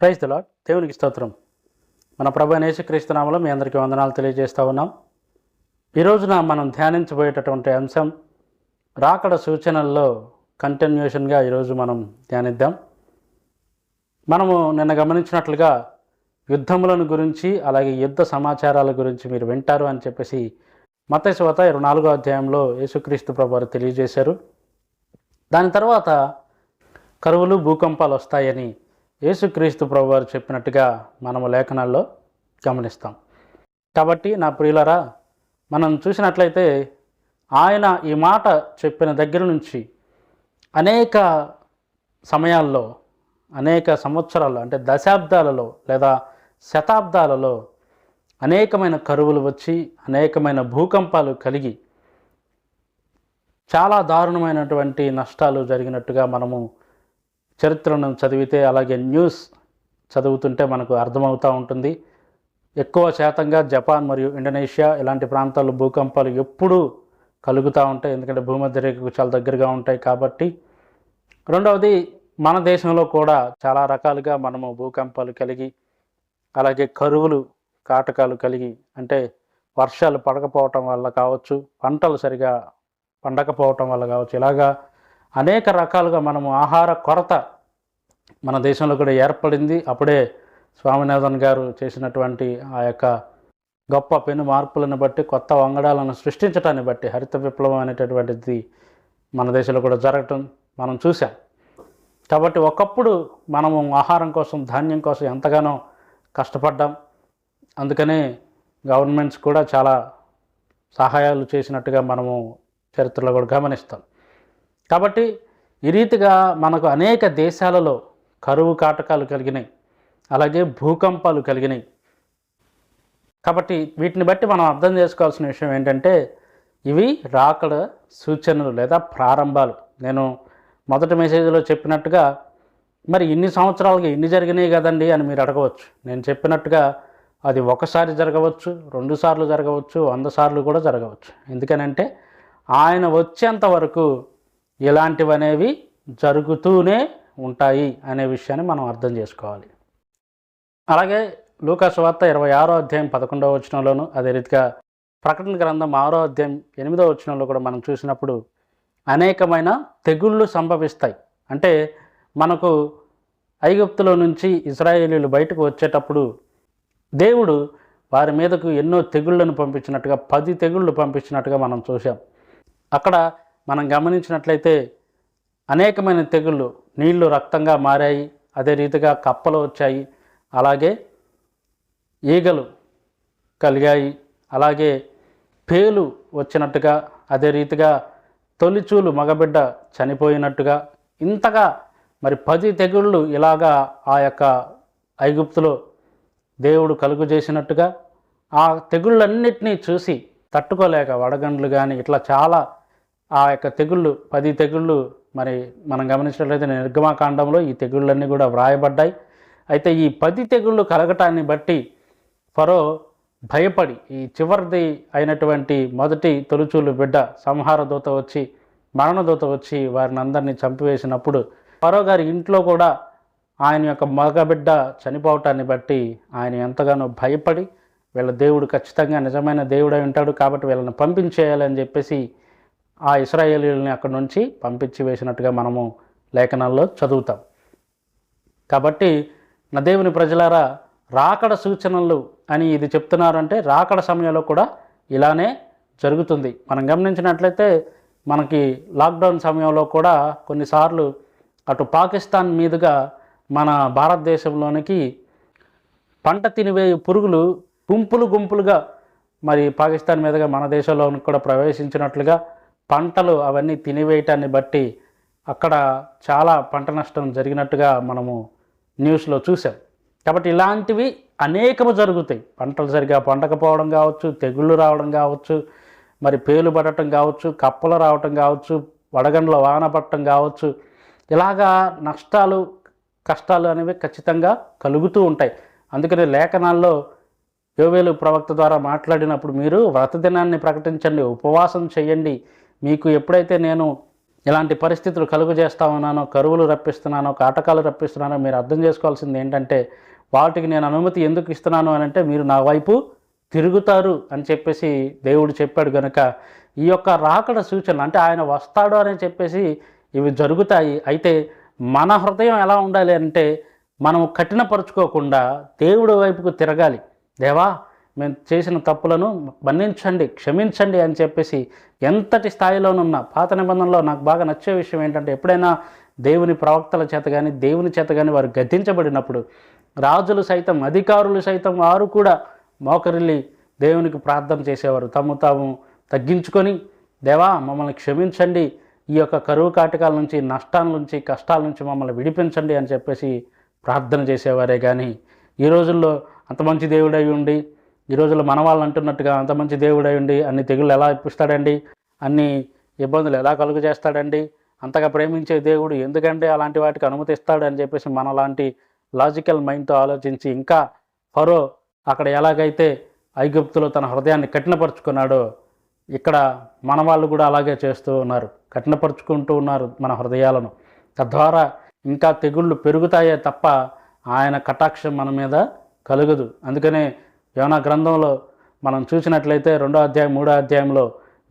Praise the lord దేవునికి స్తోత్రం. మన ప్రభు యేసుక్రీస్తు నామలో మీ అందరికీ వందనాలు తెలియజేస్తూ ఉన్నాం. ఈ రోజున మనం ధ్యానించబోయేటటువంటి అంశం రాకడ సూచనల్లో కంటిన్యూషన్గా ఈరోజు మనం ధ్యానిద్దాం. మనము నిన్న గమనించినట్లుగా యుద్ధములను గురించి అలాగే యుద్ధ సమాచారాల గురించి మీరు వింటారు అని చెప్పేసి మతేశ్వత ఇరవై నాలుగో అధ్యాయంలో యేసుక్రీస్తు ప్రభు తెలియజేశారు. దాని తర్వాత కరువులు భూకంపాలు వస్తాయని యేసుక్రీస్తు ప్రభువారు చెప్పినట్టుగా మనము లేఖనాల్లో గమనిస్తాం. కాబట్టి నా ప్రియులరా మనం చూసినట్లయితే ఆయన ఈ మాట చెప్పిన దగ్గర నుంచి అనేక సమయాల్లో అనేక సంవత్సరాల్లో అంటే దశాబ్దాలలో లేదా శతాబ్దాలలో అనేకమైన కరువులు వచ్చి అనేకమైన భూకంపాలు కలిగి చాలా దారుణమైనటువంటి నష్టాలు జరిగినట్టుగా మనము చరిత్రను చదివితే అలాగే న్యూస్ చదువుతుంటే మనకు అర్థమవుతూ ఉంటుంది. ఎక్కువ శాతంగా జపాన్ మరియు ఇండోనేషియా ఇలాంటి ప్రాంతాల్లో భూకంపాలు ఎప్పుడూ కలుగుతూ ఉంటాయి. ఎందుకంటే భూమధ్య రేఖకు చాలా దగ్గరగా ఉంటాయి కాబట్టి. రెండవది మన దేశంలో కూడా చాలా రకాలుగా మనము భూకంపాలు కలిగి అలాగే కరువులు కాటకాలు కలిగి అంటే వర్షాలు పడకపోవటం వల్ల కావచ్చు పంటలు సరిగా పండకపోవటం వల్ల కావచ్చు ఇలాగా అనేక రకాలుగా మనము ఆహార కొరత మన దేశంలో కూడా ఏర్పడింది. అప్పుడే స్వామినాథన్ గారు చేసినటువంటి ఆ యొక్క గొప్ప పెను మార్పులను బట్టి కొత్త వంగడాలను సృష్టించడాన్ని బట్టి హరిత విప్లవం అనేటటువంటిది మన దేశంలో కూడా జరగటం మనం చూసాం కాబట్టి ఒకప్పుడు మనము ఆహారం కోసం ధాన్యం కోసం ఎంతగానో కష్టపడ్డాం. అందుకనే గవర్నమెంట్స్ కూడా చాలా సహాయాలు చేసినట్టుగా మనము చరిత్రలో కూడా గమనిస్తాం. కాబట్టి ఈ రీతిగా మనకు అనేక దేశాలలో కరువు కాటకాలు కలిగినాయి. అలాగే భూకంపాలు కలిగినాయి. కాబట్టి వీటిని బట్టి మనం అర్థం చేసుకోవాల్సిన విషయం ఏంటంటే ఇవి రాకడ సూచనలు లేదా ప్రారంభాలు. నేను మొదటి మెసేజ్లో చెప్పినట్టుగా మరి ఇన్ని సంవత్సరాలుగా ఇన్ని జరిగినాయి కదండి అని మీరు అడగవచ్చు. నేను చెప్పినట్టుగా అది ఒకసారి జరగవచ్చు రెండు సార్లు జరగవచ్చు వంద సార్లు కూడా జరగవచ్చు. ఎందుకనంటే ఆయన వచ్చేంత వరకు ఇలాంటివనేవి జరుగుతూనే ఉంటాయి అనే విషయాన్ని మనం అర్థం చేసుకోవాలి. అలాగే లూకాసు ఇరవై ఆరో అధ్యాయం పదకొండవ వచనంలోను అదే రీతిగా ప్రకటన గ్రంథం ఆరో అధ్యాయం ఎనిమిదవ వచనంలో కూడా మనం చూసినప్పుడు అనేకమైన తెగుళ్ళు సంభవిస్తాయి. అంటే మనకు ఐగుప్తులో నుంచి ఇజ్రాయేలీలు బయటకు వచ్చేటప్పుడు దేవుడు వారి మీదకు ఎన్నో తెగుళ్ళను పంపించినట్టుగా పది తెగుళ్ళు పంపించినట్టుగా మనం చూసాం అక్కడ మనం గమనించినట్లయితే అనేకమైన తెగుళ్ళు నీళ్ళు రక్తంగా మారాయి అదే రీతిగా కప్పలు వచ్చాయి అలాగే ఈగలు కలిగాయి అలాగే పేలు వచ్చినట్టుగా అదే రీతిగా తొలిచూలు మగబిడ్డ చనిపోయినట్టుగా ఇంతగా మరి పది తెగుళ్ళు ఇలాగా ఆ యొక్క ఐగుప్తులో దేవుడు కలుగు చేసినట్టుగా ఆ తెగుళ్ళన్నిటినీ చూసి తట్టుకోలేక వడగండ్లు కానీ ఇట్లా చాలా ఆ యొక్క తెగుళ్ళు పది తెగుళ్ళు మరి మనం గమనించినట్లయితే నిర్గమాకాండంలో ఈ తెగుళ్ళన్నీ కూడా వ్రాయబడ్డాయి. అయితే ఈ పది తెగుళ్ళు కలగటాన్ని బట్టి ఫరో భయపడి ఈ చివరిది అయినటువంటి మొదటి తొలుచూలు బిడ్డ సంహార దూత వచ్చి మరణదూత వచ్చి వారిని అందరినీ చంపివేసినప్పుడు ఫరో గారి ఇంట్లో కూడా ఆయన యొక్క మగబిడ్డ చనిపోవటాన్ని బట్టి ఆయన ఎంతగానో భయపడి వీళ్ళ దేవుడు ఖచ్చితంగా నిజమైన దేవుడై ఉంటాడు కాబట్టి వీళ్ళని పంపించేయాలని చెప్పేసి ఆ ఇస్రాయేలీలని అక్కడి నుంచి పంపించి వేసినట్టుగా మనము లేఖనాల్లో చదువుతాం. కాబట్టి నా దేవుని ప్రజలారా రాకడ సూచనలు అని ఇది చెప్తున్నారంటే రాకడ సమయంలో కూడా ఇలానే జరుగుతుంది. మనం గమనించినట్లయితే మనకి లాక్డౌన్ సమయంలో కూడా కొన్నిసార్లు అటు పాకిస్తాన్ మీదుగా మన భారతదేశంలోనికి పంట తినివేయు పురుగులు గుంపులు గుంపులుగా మరి పాకిస్తాన్ మీదుగా మన దేశంలోనికి కూడా ప్రవేశించినట్లుగా పంటలు అవన్నీ తినివేయటాన్ని బట్టి అక్కడ చాలా పంట నష్టం జరిగినట్టుగా మనము న్యూస్లో చూసాం కాబట్టి ఇలాంటివి అనేకము జరుగుతాయి. పంటలు సరిగా పండకపోవడం కావచ్చు తెగుళ్ళు రావడం కావచ్చు మరి పేలు పడటం కావచ్చు కప్పలు రావటం కావచ్చు వడగండ్ల వాన పట్టడం కావచ్చు. ఇలాగా నష్టాలు కష్టాలు అనేవి ఖచ్చితంగా కలుగుతూ ఉంటాయి. అందుకని లేఖనాల్లో యోవేలు ప్రవక్త ద్వారా మాట్లాడినప్పుడు మీరు వ్రత దినాన్ని ప్రకటించండి ఉపవాసం చేయండి మీకు ఎప్పుడైతే నేను ఇలాంటి పరిస్థితులు కలుగు చేస్తా ఉన్నానో కరువులు రప్పిస్తున్నానో కాటకాలు రప్పిస్తున్నానో మీరు అర్థం చేసుకోవాల్సింది ఏంటంటే వాటికి నేను అనుమతి ఎందుకు ఇస్తున్నాను అని అంటే మీరు నా వైపు తిరుగుతారు అని చెప్పేసి దేవుడు చెప్పాడు కనుక ఈ యొక్క రాకడ సూచన అంటే ఆయన వస్తాడు అని చెప్పేసి ఇవి జరుగుతాయి. అయితే మన హృదయం ఎలా ఉండాలి అంటే మనం కఠినపరుచుకోకుండా దేవుడి వైపుకు తిరగాలి. దేవా మేము చేసిన తప్పులను మన్నించండి క్షమించండి అని చెప్పేసి ఎంతటి స్థాయిలోనున్న పాత నిబంధనలో నాకు బాగా నచ్చే విషయం ఏంటంటే ఎప్పుడైనా దేవుని ప్రవక్తల చేత కానీ దేవుని చేత కానీ వారు గద్దించబడినప్పుడు రాజులు సైతం అధికారులు సైతం వారు కూడా మోకరిల్లి దేవునికి ప్రార్థన చేసేవారు. తమ తాము తగ్గించుకొని దేవా మమ్మల్ని క్షమించండి. ఈ యొక్క కరువు కాటకాల నుంచి నష్టాల నుంచి కష్టాల నుంచి మమ్మల్ని విడిపించండి అని చెప్పేసి ప్రార్థన చేసేవారే కానీ ఈ రోజుల్లో అంత మంచి దేవుడై ఉండి ఈ రోజుల్లో మన వాళ్ళు అంటున్నట్టుగా అంత మంచి దేవుడై ఉండి అన్ని తెగుళ్ళు ఎలా ఇప్పిస్తాడండి? అన్ని ఇబ్బందులు ఎలా కలుగు చేస్తాడండి? అంతగా ప్రేమించే దేవుడు ఎందుకంటే అలాంటి వాటికి అనుమతిస్తాడు అని చెప్పేసి మనలాంటి లాజికల్ మైండ్తో ఆలోచించి ఇంకా ఫరో అక్కడ ఎలాగైతే ఐగుప్తులో తన హృదయాన్ని కఠినపరుచుకున్నాడో ఇక్కడ మన వాళ్ళు కూడా అలాగే చేస్తూ ఉన్నారు. కఠినపరుచుకుంటూ ఉన్నారు మన హృదయాలను. తద్వారా ఇంకా తెగుళ్ళు పెరుగుతాయే తప్ప ఆయన కటాక్షం మన మీద కలుగదు. అందుకనే యోనా గ్రంథంలో మనం చూసినట్లయితే రెండో అధ్యాయం మూడో అధ్యాయంలో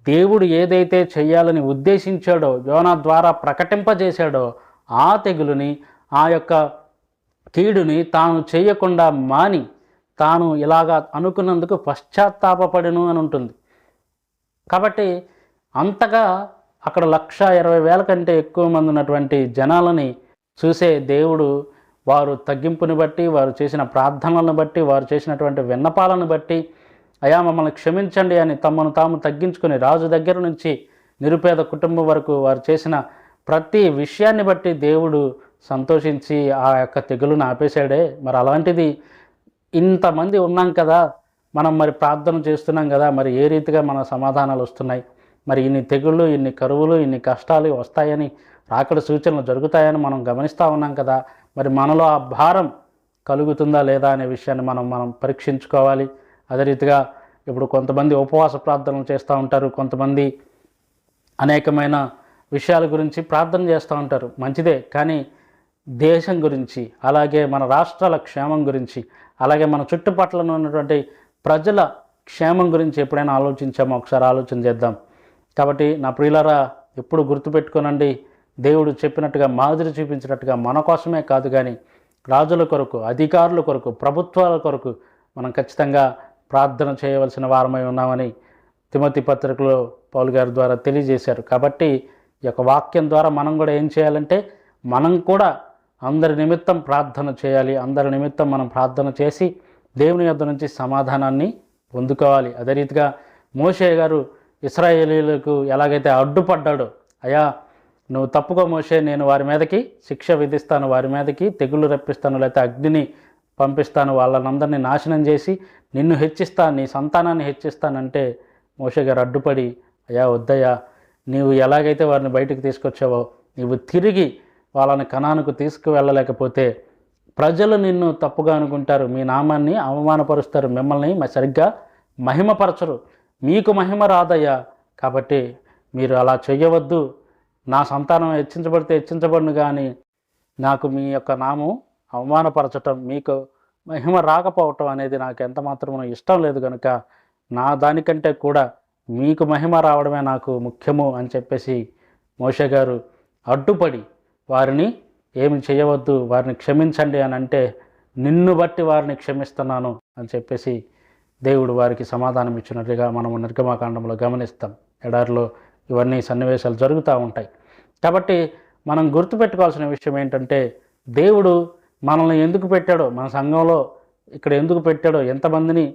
దేవుడు ఏదైతే చేయాలని ఉద్దేశించాడో యోనా ద్వారా ప్రకటింపజేశాడో ఆ తెగులుని ఆ యొక్క కీడుని తాను చేయకుండా మాని తాను ఇలాగా అనుకున్నందుకు పశ్చాత్తాపపడను అని ఉంటుంది. కాబట్టి అంతగా అక్కడ లక్ష ఇరవై వేల కంటే ఎక్కువ మంది ఉన్నటువంటి జనాలని చూసే దేవుడు వారు తగ్గింపుని బట్టి వారు చేసిన ప్రార్థనలను బట్టి వారు చేసినటువంటి విన్నపాలను బట్టి అయా మమ్మల్ని క్షమించండి అని తమను తాము తగ్గించుకొని రాజు దగ్గర నుంచి నిరుపేద కుటుంబం వరకు వారు చేసిన ప్రతి విషయాన్ని బట్టి దేవుడు సంతోషించి ఆ యొక్క తెగులును ఆపేశాడే. మరి అలాంటిది ఇంతమంది ఉన్నాం కదా మనం మరి ప్రార్థన చేస్తున్నాం కదా మరి ఏ రీతిగా మన సమాధానాలు వస్తున్నాయి? మరి ఇన్ని తెగుళ్ళు ఇన్ని కరువులు ఇన్ని కష్టాలు వస్తాయని రాకడ సూచనలు జరుగుతాయని మనం గమనిస్తూ ఉన్నాం కదా. మరి మనలో ఆ భారం కలుగుతుందా లేదా అనే విషయాన్ని మనం మనం పరీక్షించుకోవాలి. అదే రీతిగా ఇప్పుడు కొంతమంది ఉపవాస ప్రార్థనలు చేస్తూ ఉంటారు. కొంతమంది అనేకమైన విషయాల గురించి ప్రార్థన చేస్తూ ఉంటారు. మంచిదే కానీ దేశం గురించి అలాగే మన రాష్ట్రాల క్షేమం గురించి అలాగే మన చుట్టుపక్కల ఉన్నటువంటి ప్రజల క్షేమం గురించి ఎప్పుడైనా ఆలోచించామో? ఒకసారి ఆలోచన చేద్దాం. కాబట్టి నా ప్రియులరా ఎప్పుడు గుర్తుపెట్టుకోనండి దేవుడు చెప్పినట్టుగా మాదిరి చూపించినట్టుగా మన కోసమే కాదు కానీ రాజుల కొరకు అధికారుల కొరకు ప్రభుత్వాల కొరకు మనం ఖచ్చితంగా ప్రార్థన చేయవలసిన వారమై ఉన్నామని తిమతి పత్రికలో పౌలు గారి ద్వారా తెలియజేశారు. కాబట్టి ఈ యొక్క వాక్యం ద్వారా మనం కూడా ఏం చేయాలంటే మనం కూడా అందరి నిమిత్తం ప్రార్థన చేయాలి. అందరి నిమిత్తం మనం ప్రార్థన చేసి దేవుని యొద్ద నుంచి సమాధానాన్ని పొందుకోవాలి. అదే రీతిగా మోషే గారు ఇస్రాయేలీలకు ఎలాగైతే అడ్డుపడ్డాడో అయా నువ్వు తప్పుకో మోషే నేను వారి మీదకి శిక్ష విధిస్తాను వారి మీదకి తెగులు రప్పిస్తాను లేకపోతే అగ్నిని పంపిస్తాను వాళ్ళనందరినీ నాశనం చేసి నిన్ను హెచ్చిస్తాను నీ సంతానాన్ని హెచ్చిస్తానంటే మోషే గారు అడ్డుపడి అయ్యా వద్దయ్యా నీవు ఎలాగైతే వారిని బయటకు తీసుకొచ్చావో నీవు తిరిగి వాళ్ళని కణానికి తీసుకువెళ్ళలేకపోతే ప్రజలు నిన్ను తప్పుగా అనుకుంటారు మీ నామాన్ని అవమానపరుస్తారు మిమ్మల్ని సరిగ్గా మహిమపరచరు. మీకు మహిమ రాదయ్యా కాబట్టి మీరు అలా చేయవద్దు నా సంతానం హెచ్చించబడితే హెచ్చించబడును కానీ నాకు మీ యొక్క నామం అవమానపరచటం మీకు మహిమ రాకపోవటం అనేది నాకు ఎంత మాత్రమో ఇష్టం లేదు కనుక నా దానికంటే కూడా మీకు మహిమ రావడమే నాకు ముఖ్యము అని చెప్పేసి మోషే గారు అడ్డుపడి వారిని ఏమి చేయవద్దు వారిని క్షమించండి అని అంటే నిన్ను బట్టి వారిని క్షమిస్తున్నాను అని చెప్పేసి దేవుడు వారికి సమాధానం ఇచ్చినట్లుగా మనం నిర్గమాకాండంలో గమనిస్తాం. ఎడారిలో ఇవన్నీ సన్నివేశాలు జరుగుతూ ఉంటాయి. కాబట్టి మనం గుర్తుపెట్టుకోవాల్సిన విషయం ఏంటంటే దేవుడు మనల్ని ఎందుకు పెట్టాడో మన సంఘంలో ఇక్కడ ఎందుకు పెట్టాడో ఎంతమందిని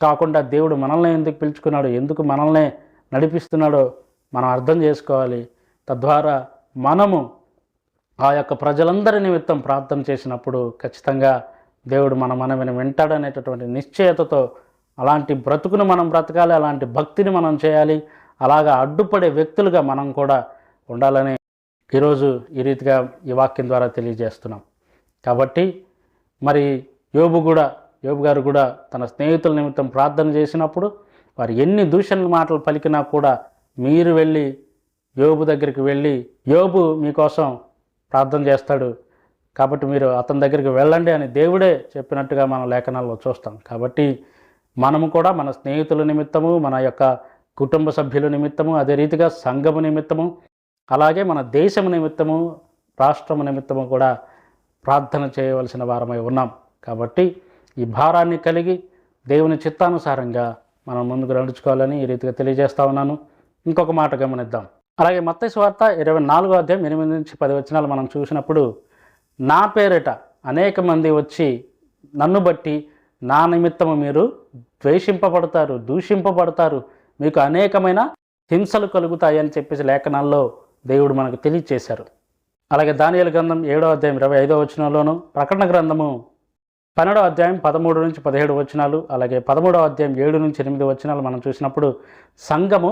కాకుండా దేవుడు మనల్ని ఎందుకు పిలుచుకున్నాడో ఎందుకు మనల్నే నడిపిస్తున్నాడో మనం అర్థం చేసుకోవాలి. తద్వారా మనము ఆ యొక్క ప్రజలందరి నిమిత్తం ప్రార్థన చేసినప్పుడు ఖచ్చితంగా దేవుడు మన మనవిని వింటాడనేటటువంటి నిశ్చయతతో అలాంటి బ్రతుకును మనం బ్రతకాలి అలాంటి భక్తిని మనం చేయాలి అలాగా అడ్డుపడే వ్యక్తులుగా మనం కూడా ఉండాలని ఈరోజు ఈ రీతిగా ఈ వాక్యం ద్వారా తెలియజేస్తున్నాం. కాబట్టి మరి యోబు కూడా యోబు గారు కూడా తన స్నేహితుల నిమిత్తం ప్రార్థన చేసినప్పుడు వారు ఎన్ని దూషణ మాటలు పలికినా కూడా మీరు వెళ్ళి యోబు దగ్గరికి వెళ్ళి యోబు మీకోసం ప్రార్థన చేస్తాడు కాబట్టి మీరు అతని దగ్గరికి వెళ్ళండి అని దేవుడే చెప్పినట్టుగా మనం లేఖనాల్లో చూస్తాం. కాబట్టి మనము కూడా మన స్నేహితుల నిమిత్తము మన యొక్క కుటుంబ సభ్యుల నిమిత్తము అదే రీతిగా సంఘము నిమిత్తము అలాగే మన దేశం నిమిత్తము రాష్ట్రం నిమిత్తము కూడా ప్రార్థన చేయవలసిన వారమై ఉన్నాం. కాబట్టి ఈ భారాన్ని కలిగి దేవుని చిత్తానుసారంగా మనం ముందుకు నడుచుకోవాలని ఈ రీతిగా తెలియజేస్తా ఉన్నాను. ఇంకొక మాట గమనిద్దాం. అలాగే మత్త వార్త ఇరవై నాలుగో అధ్యాయం ఎనిమిది నుంచి పది వచనాలు మనం చూసినప్పుడు నా పేరిట అనేక మంది వచ్చి నన్ను బట్టి నా నిమిత్తము మీరు ద్వేషింపబడతారు దూషింపబడతారు మీకు అనేకమైన హింసలు కలుగుతాయని చెప్పేసి లేఖనాల్లో దేవుడు మనకు తెలియచేశారు. అలాగే దానియల గ్రంథం ఏడో అధ్యాయం ఇరవై ఐదో వచనంలోను ప్రకటన గ్రంథము పన్నెండో అధ్యాయం పదమూడు నుంచి పదిహేడు వచనాలు అలాగే పదమూడో అధ్యాయం ఏడు నుంచి ఎనిమిది వచనాలు మనం చూసినప్పుడు సంఘము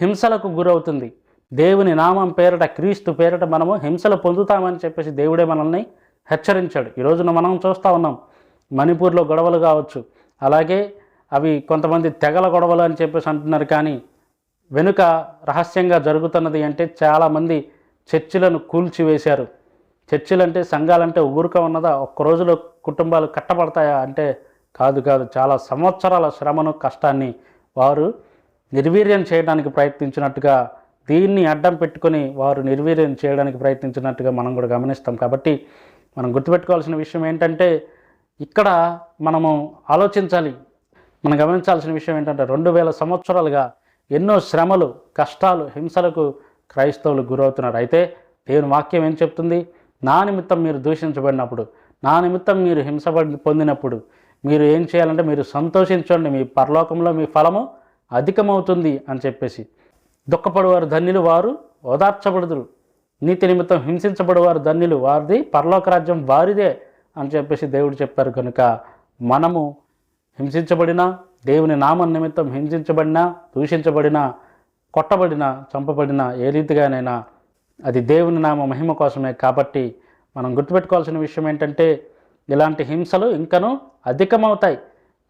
హింసలకు గురవుతుంది. దేవుని నామం పేరట క్రీస్తు పేరట మనము హింసలు పొందుతామని చెప్పేసి దేవుడే మనల్ని హెచ్చరించాడు. ఈ రోజున మనం చూస్తూ ఉన్నాం మణిపూర్లో గొడవలు కావచ్చు అలాగే అవి కొంతమంది తెగల గొడవలు అని చెప్పేసి అంటున్నారు కానీ వెనుక రహస్యంగా జరుగుతున్నది అంటే చాలామంది చర్చిలను కూల్చివేశారు. చర్చిలంటే సంఘాలంటే ఊరుక ఉన్నదా? ఒక్క రోజులో కుటుంబాలు కట్టబడతాయా? అంటే కాదు కాదు. చాలా సంవత్సరాల శ్రమను కష్టాన్ని వారు నిర్వీర్యం చేయడానికి ప్రయత్నించినట్టుగా దీన్ని అడ్డం పెట్టుకొని వారు నిర్వీర్యం చేయడానికి ప్రయత్నించినట్టుగా మనం కూడా గమనిస్తాం. కాబట్టి మనం గుర్తుపెట్టుకోవాల్సిన విషయం ఏంటంటే ఇక్కడ మనము ఆలోచించాలి. మనం గమనించాల్సిన విషయం ఏంటంటే రెండు వేల సంవత్సరాలుగా ఎన్నో శ్రమలు కష్టాలు హింసలకు క్రైస్తవులు గురవుతున్నారు. అయితే దేవుని వాక్యం ఏం చెప్తుంది? నా నిమిత్తం మీరు దూషించబడినప్పుడు నా నిమిత్తం మీరు హింసపడి పొందినప్పుడు మీరు ఏం చేయాలంటే మీరు సంతోషించండి. మీ పరలోకంలో మీ ఫలము అధికమవుతుంది అని చెప్పేసి. దుఃఖపడేవారు ధన్యులు వారు ఓదార్చబడుదురు. నీతి నిమిత్తం హింసించబడేవారు ధన్యులు వారిది పరలోక రాజ్యం వారిదే అని చెప్పేసి దేవుడు చెప్పారు. కనుక మనము హింసించబడిన దేవుని నామం నిమిత్తం హింసించబడినా దూషించబడినా కొట్టబడిన చంపబడిన ఏ రీతిగానైనా అది దేవుని నామ మహిమ కోసమే కాబట్టి మనం గుర్తుపెట్టుకోవాల్సిన విషయం ఏంటంటే ఇలాంటి హింసలు ఇంకనూ అధికమవుతాయి.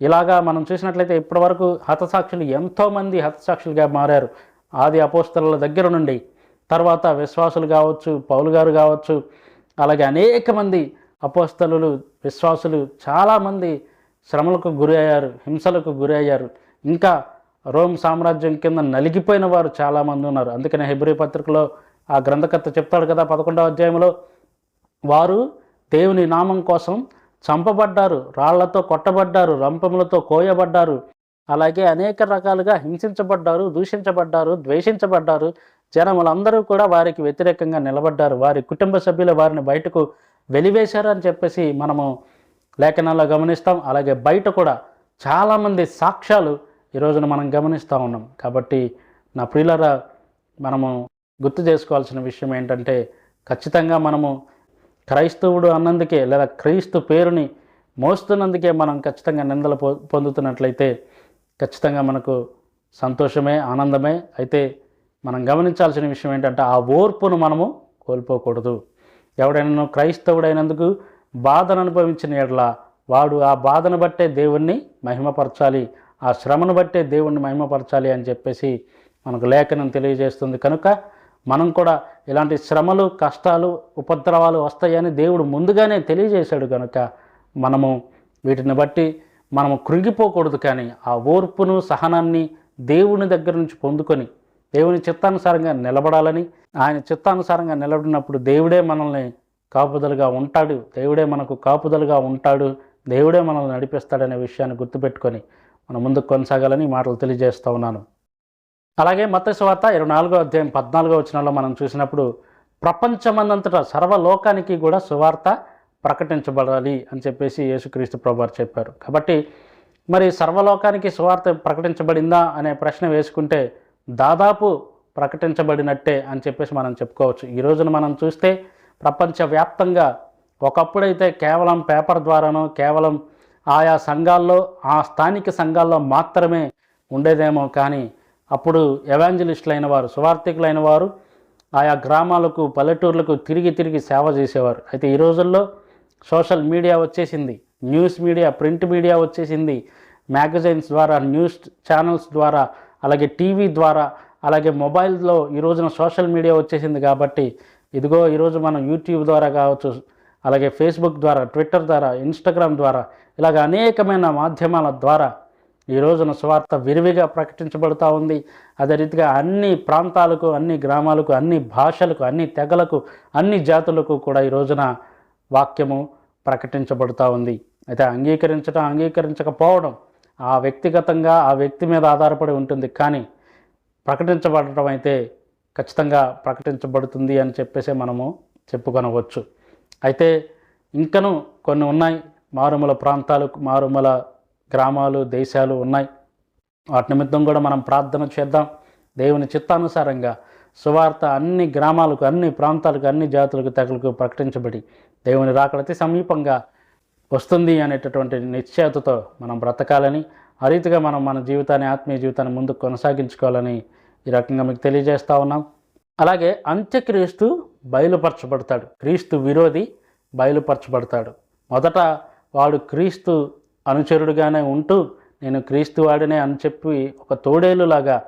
ఇలాగా మనం చూసినట్లయితే ఇప్పటివరకు హతసాక్షులు ఎంతోమంది హతసాక్షులుగా మారారు. ఆది అపోస్తల దగ్గర నుండి. తర్వాత విశ్వాసులు కావచ్చు పౌలు గారు కావచ్చు అలాగే అనేక మంది అపోస్తలు విశ్వాసులు చాలామంది శ్రమలకు గురి అయ్యారు హింసలకు గురి అయ్యారు. ఇంకా రోమ్ సామ్రాజ్యం కింద నలిగిపోయిన వారు చాలామంది ఉన్నారు. అందుకనే హెబ్రి పత్రికలో ఆ గ్రంథకర్త చెప్తాడు కదా పదకొండవ అధ్యాయంలో వారు దేవుని నామం కోసం చంపబడ్డారు రాళ్ళతో కొట్టబడ్డారు రంపములతో కోయబడ్డారు. అలాగే అనేక రకాలుగా హింసించబడ్డారు దూషించబడ్డారు ద్వేషించబడ్డారు. జనములందరూ కూడా వారికి వ్యతిరేకంగా నిలబడ్డారు. వారి కుటుంబ సభ్యులు వారిని బయటకు వెలివేశారు అని చెప్పేసి మనము లేఖనాల్లో గమనిస్తాం. అలాగే బయట కూడా చాలామంది సాక్ష్యాలు ఈ రోజున మనం గమనిస్తూ ఉన్నాం. కాబట్టి నా ప్రియులరా మనము గుర్తు చేసుకోవాల్సిన విషయం ఏంటంటే ఖచ్చితంగా మనము క్రైస్తవుడు అన్నందుకే లేదా క్రీస్తు పేరుని మోస్తున్నందుకే మనం ఖచ్చితంగా నిందలు పొ పొందుతున్నట్లయితే ఖచ్చితంగా మనకు సంతోషమే ఆనందమే. అయితే మనం గమనించాల్సిన విషయం ఏంటంటే ఆ ఓర్పును మనము కోల్పోకూడదు. ఎవడైనా క్రైస్తవుడైనందుకు బాధను అనుభవించిన ఎడల వాడు ఆ బాధను బట్టే దేవుణ్ణి మహిమపరచాలి ఆ శ్రమను బట్టే దేవుణ్ణి మహిమపరచాలి అని చెప్పేసి మనకు లేఖనం తెలియజేస్తుంది. కనుక మనం కూడా ఇలాంటి శ్రమలు కష్టాలు ఉపద్రవాలు వస్తాయని దేవుడు ముందుగానే తెలియజేశాడు. కనుక మనము వీటిని బట్టి మనము కృంగిపోకూడదు కానీ ఆ ఓర్పును సహనాన్ని దేవుని దగ్గర నుంచి పొందుకొని దేవుని చిత్తానుసారంగా నిలబడాలని ఆయన చిత్తానుసారంగా నిలబడినప్పుడు దేవుడే మనల్ని కాపుదలుగా ఉంటాడు. దేవుడే మనకు కాపుదలుగా ఉంటాడు. దేవుడే మనల్ని నడిపిస్తాడనే విషయాన్ని గుర్తుపెట్టుకొని మనం ముందుకు కొనసాగాలని మాటలు తెలియజేస్తూ ఉన్నాను. అలాగే మత్స్యవార్త ఇరవై నాలుగో అధ్యాయం పద్నాలుగో వచనంలో మనం చూసినప్పుడు ప్రపంచమందంతటా సర్వలోకానికి కూడా సువార్త ప్రకటించబడాలి అని చెప్పేసి యేసుక్రీస్తు ప్రభువారు చెప్పారు. కాబట్టి మరి సర్వలోకానికి సువార్త ప్రకటించబడిందా అనే ప్రశ్న వేసుకుంటే దాదాపు ప్రకటించబడినట్టే అని చెప్పేసి మనం చెప్పుకోవచ్చు. ఈ రోజున మనం చూస్తే ప్రపంచవ్యాప్తంగా ఒకప్పుడైతే కేవలం పేపర్ ద్వారానో కేవలం ఆయా సంఘాల్లో ఆ స్థానిక సంఘాల్లో మాత్రమే ఉండేదేమో కానీ అప్పుడు ఎవాంజలిస్టులైన వారు సువార్థికులైన వారు ఆయా గ్రామాలకు పల్లెటూర్లకు తిరిగి తిరిగి సేవ చేసేవారు. అయితే ఈ రోజుల్లో సోషల్ మీడియా వచ్చేసింది. న్యూస్ మీడియా ప్రింట్ మీడియా వచ్చేసింది. మ్యాగజైన్స్ ద్వారా న్యూస్ ఛానల్స్ ద్వారా అలాగే టీవీ ద్వారా అలాగే మొబైల్లో ఈ రోజున సోషల్ మీడియా వచ్చేసింది కాబట్టి ఇదిగో ఈరోజు మనం యూట్యూబ్ ద్వారా కావచ్చు అలాగే ఫేస్బుక్ ద్వారా ట్విట్టర్ ద్వారా ఇన్స్టాగ్రామ్ ద్వారా ఇలాగ అనేకమైన మాధ్యమాల ద్వారా ఈ రోజున స్వార్థ విరివిగా ప్రకటించబడుతూ ఉంది. అదే రీతిగా అన్ని ప్రాంతాలకు అన్ని గ్రామాలకు అన్ని భాషలకు అన్ని తెగలకు అన్ని జాతులకు కూడా ఈ రోజున వాక్యము ప్రకటించబడుతూ ఉంది. అయితే అంగీకరించడం అంగీకరించకపోవడం ఆ వ్యక్తిగతంగా ఆ వ్యక్తి మీద ఆధారపడి ఉంటుంది. కానీ ప్రకటించబడటం అయితే ఖచ్చితంగా ప్రకటించబడుతుంది అని చెప్పేసి మనము చెప్పుకొనవచ్చు. అయితే ఇంకను కొన్ని ఉన్నాయి. మారుమూల ప్రాంతాలు మారుమూల గ్రామాలు దేశాలు ఉన్నాయి. వాటి నిమిత్తం కూడా మనం ప్రార్థన చేద్దాం. దేవుని చిత్తానుసారంగా సువార్త అన్ని గ్రామాలకు అన్ని ప్రాంతాలకు అన్ని జాతులకు తెగలకు ప్రకటించబడి దేవుని రాకడతి సమీపంగా వస్తుంది అనేటటువంటి నిశ్చయతతో మనం బ్రతకాలని ఆ రీతిగా మనం మన జీవితాన్ని ఆత్మీయ జీవితాన్ని ముందుకు కొనసాగించుకోవాలని ఈ రకంగా మీకు తెలియజేస్తూ ఉన్నాం. అలాగే అంత్యక్రీస్తు బయలుపరచబడతాడు. క్రీస్తు విరోధి బయలుపరచబడతాడు. మొదట వాడు క్రీస్తు అనుచరుడుగానే ఉంటూ నేను క్రీస్తు వాడినే అని చెప్పి ఒక తోడేలులాగా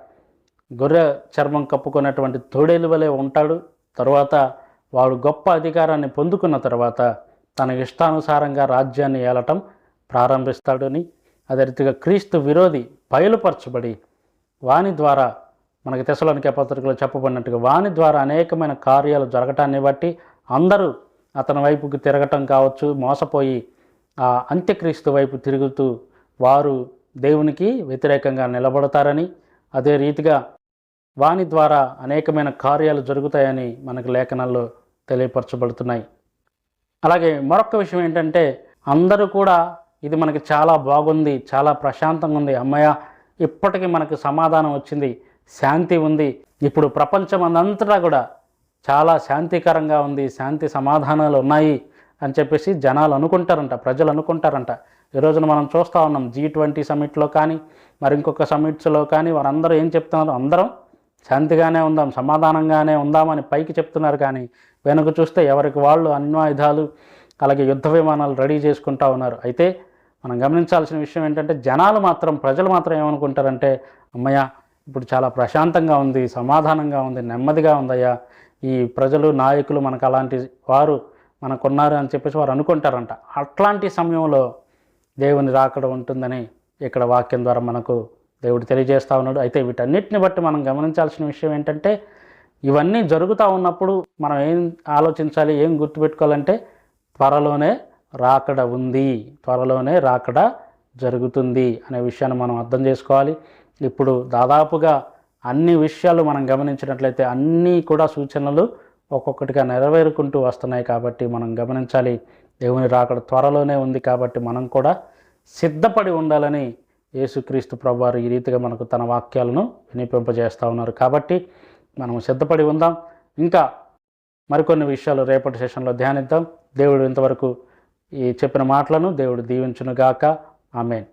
గొర్రె చర్మం కప్పుకున్నటువంటి తోడేలు వలె ఉంటాడు. తరువాత వాడు గొప్ప అధికారాన్ని పొందుకున్న తర్వాత తన ఇష్టానుసారంగా రాజ్యాన్ని ఏలటం ప్రారంభిస్తాడని అదే రీతిగా క్రీస్తు విరోధి బయలుపరచబడి వాని ద్వారా మనకి తెసలోనికే పత్రికలో చెప్పబడినట్టుగా వాని ద్వారా అనేకమైన కార్యాలు జరగటాన్ని బట్టి అందరూ అతని వైపుకి తిరగటం కావచ్చు మోసపోయి ఆ అంత్యక్రీస్తు వైపు తిరుగుతూ వారు దేవునికి వ్యతిరేకంగా నిలబడతారని అదే రీతిగా వాని ద్వారా అనేకమైన కార్యాలు జరుగుతాయని మనకు లేఖనాల్లో తెలియపరచబడుతున్నాయి. అలాగే మరొక విషయం ఏంటంటే అందరూ కూడా ఇది మనకి చాలా బాగుంది చాలా ప్రశాంతంగా ఉంది అమ్మయ్య ఇప్పటికీ మనకు సమాధానం వచ్చింది. శాంతి ఉంది. ఇప్పుడు ప్రపంచం అంతటా కూడా చాలా శాంతికరంగా ఉంది శాంతి సమాధానాలు ఉన్నాయి అని చెప్పేసి జనాలు అనుకుంటారంట ప్రజలు అనుకుంటారంట. ఈ రోజున మనం చూస్తూ ఉన్నాం జీ ట్వంటీ సమిట్లో కానీ మరి ఇంకొక సమిట్స్లో కానీ వారందరూ ఏం చెప్తున్నారు? అందరం శాంతిగానే ఉందాం సమాధానంగానే ఉందామని పైకి చెప్తున్నారు కానీ వెనుక చూస్తే ఎవరికి వాళ్ళు అన్వాయుధాలు అలాగే యుద్ధ విమానాలు రెడీ చేసుకుంటా ఉన్నారు. అయితే మనం గమనించాల్సిన విషయం ఏంటంటే జనాలు మాత్రం ప్రజలు మాత్రం ఏమనుకుంటారంటే అమ్మయ్య ఇప్పుడు చాలా ప్రశాంతంగా ఉంది సమాధానంగా ఉంది నెమ్మదిగా ఉందయ్యా. ఈ ప్రజలు నాయకులు మనకు అలాంటి వారు మనకున్నారు అని చెప్పేసి వారు అనుకుంటారంట. అట్లాంటి సమయంలో దేవుని రాకడ ఉంటుందని ఇక్కడ వాక్యం ద్వారా మనకు దేవుడు తెలియజేస్తూ ఉన్నాడు. అయితే వీటన్నిటిని బట్టి మనం గమనించాల్సిన విషయం ఏంటంటే ఇవన్నీ జరుగుతూ ఉన్నప్పుడు మనం ఏం ఆలోచించాలి ఏం గుర్తుపెట్టుకోవాలంటే త్వరలోనే రాకడ ఉంది త్వరలోనే రాకడ జరుగుతుంది అనే విషయాన్ని మనం అర్థం చేసుకోవాలి. ఇప్పుడు దాదాపుగా అన్ని విషయాలు మనం గమనించినట్లయితే అన్నీ కూడా సూచనలు ఒక్కొక్కటిగా నెరవేరుకుంటూ వస్తున్నాయి కాబట్టి మనం గమనించాలి. దేవుని రాకడ త్వరలోనే ఉంది కాబట్టి మనం కూడా సిద్ధపడి ఉండాలని యేసుక్రీస్తు ప్రభువారు ఈ రీతిగా మనకు తన వాక్యాలను వినిపింపజేస్తూ ఉన్నారు కాబట్టి మనం సిద్ధపడి ఉందాం. ఇంకా మరికొన్ని విషయాలు రేపటి సెషన్లో ధ్యానిద్దాం. దేవుడు ఇంతవరకు ఈ చెప్పిన మాటలను దేవుడు దీవించునుగాక. ఆమెన్.